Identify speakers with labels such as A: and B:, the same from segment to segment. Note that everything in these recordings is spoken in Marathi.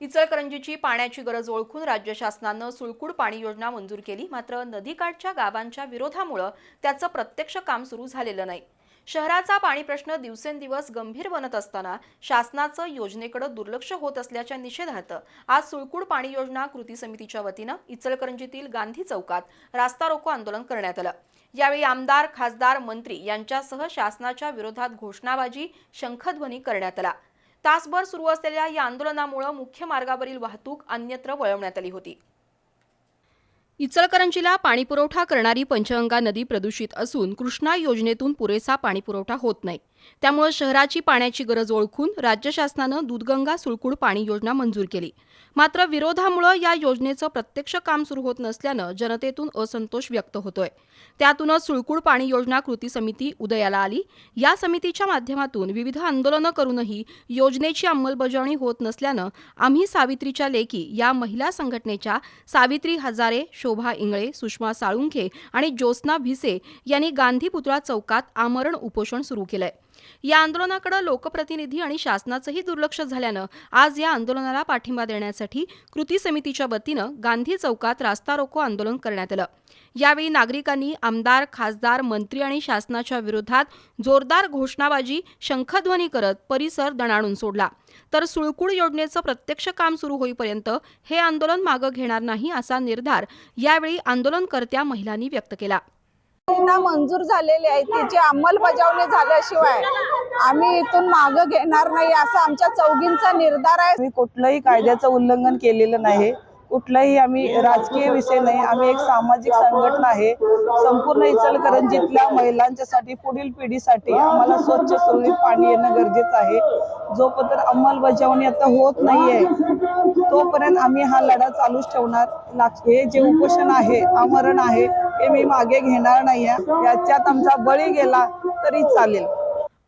A: इचलकरंजीची पाण्याची गरज ओळखून राज्य शासनानं सुळकूड पाणी योजना मंजूर केली. मात्र नदीकाठच्या गावांच्या विरोधामुळं त्याचं प्रत्यक्ष काम सुरू झालेलं नाही. शहराचा पाणी प्रश्न दिवसेंदिवस गंभीर बनत असताना शासनाचं योजनेकडे दुर्लक्ष होत असल्याच्या निषेधार्थ आज सुळकूड पाणी योजना कृती समितीच्या वतीनं इचलकरंजीतील गांधी चौकात रास्ता रोको आंदोलन करण्यात आलं. यावेळी आमदार खासदार मंत्री यांच्यासह शासनाच्या विरोधात घोषणाबाजी शंखध्वनी करण्यात आला. तासभर सुरू असलेल्या या आंदोलनामुळे मुख्य मार्गावरील वाहतूक अन्यत्र वळवण्यात आली होती. इचलकरंजीला पाणीपुरवठा करणारी पंचगंगा नदी प्रदूषित असून कृष्णा योजनेतून पुरेसा पाणीपुरवठा होत नाही. त्यामुळे शहराची पाण्याची गरज ओळखून राज्य शासनानं दूधगंगा सुळकूड पाणी योजना मंजूर केली. मात्र विरोधामुळे या योजनेचं प्रत्यक्ष काम सुरू होत नसल्यानं जनतेतून असंतोष व्यक्त होतोय. त्यातूनच सुळकूड पाणी योजना कृती समिती उदयाला आली. या समितीच्या माध्यमातून विविध आंदोलनं करूनही योजनेची अंमलबजावणी होत नसल्यानं आम्ही सावित्रीच्या लेखी या महिला संघटनेच्या सावित्री हजारे शोभा इंगळे सुषमा साळुंखे आणि ज्योत्स्ना भिसे यांनी गांधी पुतळा चौकात आमरण उपोषण सुरू केलंय. या आंदोलनाकडे लोकप्रतिनिधी आणि शासनाचंही दुर्लक्ष झाल्यानं आज या आंदोलनाला पाठिंबा देण्यासाठी कृती समितीच्या वतीनं गांधी चौकात रास्ता रोको आंदोलन करण्यात आलं. यावेळी नागरिकांनी आमदार खासदार मंत्री आणि शासनाच्या विरोधात जोरदार घोषणाबाजी शंखध्वनी करत परिसर दणाणून सोडला. तर सुळकूळ योजनेचं प्रत्यक्ष काम सुरू होईपर्यंत हे आंदोलन मागं घेणार नाही असा निर्धार यावेळी आंदोलनकर्त्या महिलांनी व्यक्त केला.
B: योजना मंजूर झालेली आहे तिची अंमलबजावणी झाल्याशिवाय आम्ही इथून मागं घेणार नाही असा आमच्या चौघींचा निर्धार आहे.
C: मी कुठलंही कायद्याचं उल्लंघन केलेलं नाही कुठलाही आम्ही राजकीय विषय नाही आम्ही एक सामाजिक संघटना आहे. संपूर्ण इचलकरंजीतल्या महिलांच्यासाठी पुढील पिढीसाठी आम्हाला स्वच्छ सुरळीत पाणी येणं गरजेचं आहे. जोपर्यंत अंमलबजावणी आता होत नाहीये तोपर्यंत आम्ही हा लढा चालूच ठेवणार. हे जे उपोषण आहे आमरण आहे हे मी मागे घेणार नाहीये. याच्यात आमचा बळी गेला तरी चालेल.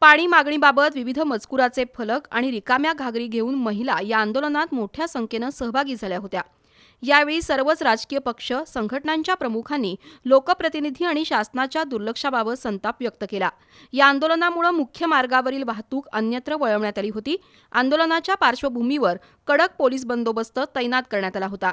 A: पाणी मागणीबाबत विविध मजकुराचे फलक आणि रिकाम्या घागरी घेऊन महिला या आंदोलनात मोठ्या संख्येनं सहभागी झाल्या होत्या. यावेळी सर्वच राजकीय पक्ष संघटनांच्या प्रमुखांनी लोकप्रतिनिधी आणि शासनाच्या दुर्लक्षाबाबत संताप व्यक्त केला. या आंदोलनामुळे मुख्य मार्गावरील वाहतूक अन्यत्र वळवण्यात आली होती. आंदोलनाच्या पार्श्वभूमीवर कडक पोलीस बंदोबस्त तैनात करण्यात आला होता.